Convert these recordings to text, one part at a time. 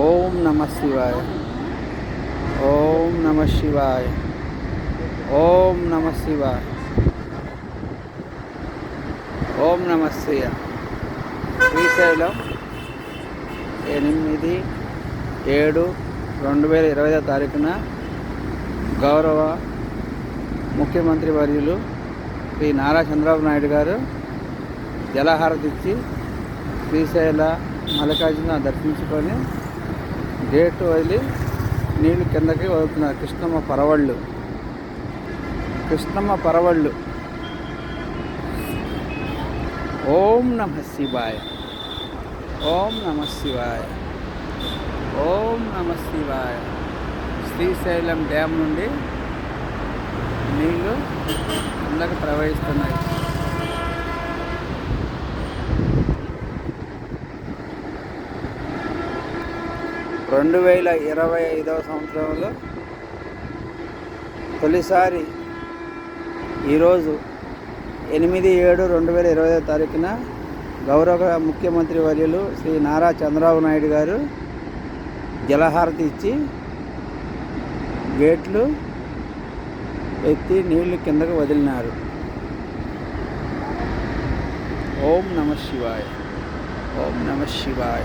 ఓం నమ శివాయ. ఓం నమ శివాయ. ఓం నమ శివాయ. ఓం నమ శివ శ్రీశైలం ఎనిమిది ఏడు రెండు వేల ఇరవై ఐదో తారీఖున గౌరవ ముఖ్యమంత్రి వర్యులు శ్రీ నారా చంద్రబాబు నాయుడు గారు జలహారతి ఇచ్చి శ్రీశైల మల్లికార్జున దర్శించుకొని గేటు వదిలి నీళ్ళు కిందకి వదులుతున్నారు. కృష్ణమ్మ పరవళ్ళు. కృష్ణమ్మ పరవళ్ళు. ఓం నమ శివాయ. ఓం నమ శివాయ. ఓం నమ శివాయ. శ్రీశైలం డ్యామ్ నుండి నీళ్ళు కిందకి ప్రవహిస్తున్నాయి. రెండు వేల ఇరవై ఐదవ సంవత్సరంలో తొలిసారి ఈరోజు ఎనిమిది ఏడు రెండు వేల ఇరవై ఐదో తారీఖున గౌరవ ముఖ్యమంత్రి వర్యులు శ్రీ నారా చంద్రబాబు నాయుడు గారు జలహారతి ఇచ్చి గేట్లు ఎత్తి నీళ్ళు కిందకు వదిలినారు. ఓం నమ శివాయ. ఓం నమ శివాయ.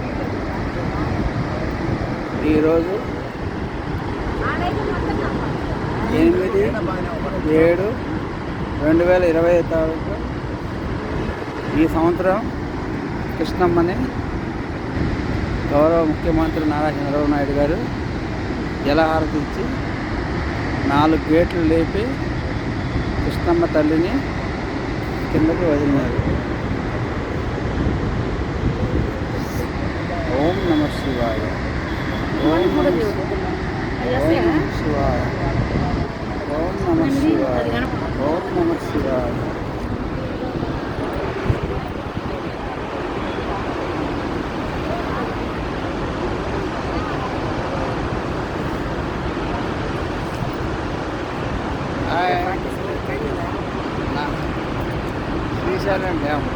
ఈరోజు ఎనిమిది ఏడు రెండు వేల ఇరవై తారీఖు ఈ సంవత్సరం కృష్ణమ్మని గౌరవ ముఖ్యమంత్రి నారా చంద్రబాబు నాయుడు గారు జలహారతి ఇచ్చి నాలుగు గేట్లు లేపి కృష్ణమ్మ తల్లిని కిందకి వదిలినారు ఓం నమ శివాయ ఓం నమ ఓం నమ శివాయ ఓం నమ శివాయ ఓం నమ శివాయ హాయ్ నా శ్రీశైలం డ్యామ్